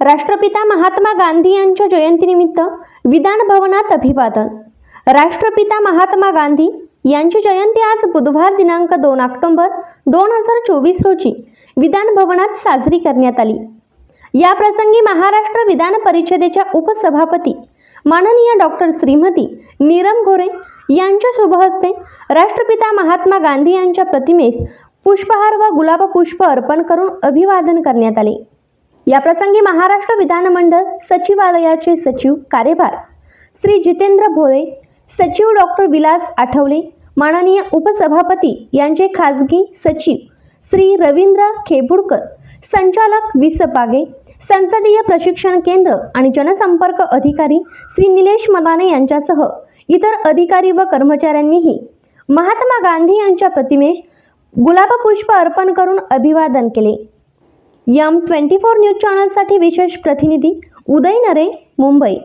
राष्ट्रपिता महात्मा गांधी यांच्या जयंतीनिमित्त विधान भवनात अभिवादन. राष्ट्रपिता महात्मा गांधी यांची जयंती आज बुधवार दिनांक दोन ऑक्टोंबर दोन हजार चोवीस रोजी विधान भवनात साजरी करण्यात आली. या प्रसंगी महाराष्ट्र विधान परिषदेच्या उपसभापती माननीय डॉक्टर श्रीमती नीरम गोरे यांच्या शुभहस्ते राष्ट्रपिता महात्मा गांधी यांच्या प्रतिमेस पुष्पहार व गुलाब पुष्प अर्पण करून अभिवादन करण्यात आले. या प्रसंगी महाराष्ट्र विधानमंडळ सचिवालयाचे सचिव कार्यभार. श्री जितेंद्र भोळे सचिव डॉक्टर विलास आठवले माननीय उपसभापती यांचे खाजगी सचिव श्री रवींद्र खेबुडकर संचालक विसपागे संसदीय प्रशिक्षण केंद्र आणि जनसंपर्क अधिकारी श्री निलेश मदाने यांच्यासह इतर अधिकारी व कर्मचाऱ्यांनीही महात्मा गांधी यांच्या प्रतिमेस गुलाबपुष्प अर्पण करून अभिवादन केले. यम ट्वेंटी फोर न्यूज चॅनलसाठी विशेष प्रतिनिधी उदय नरे मुंबई.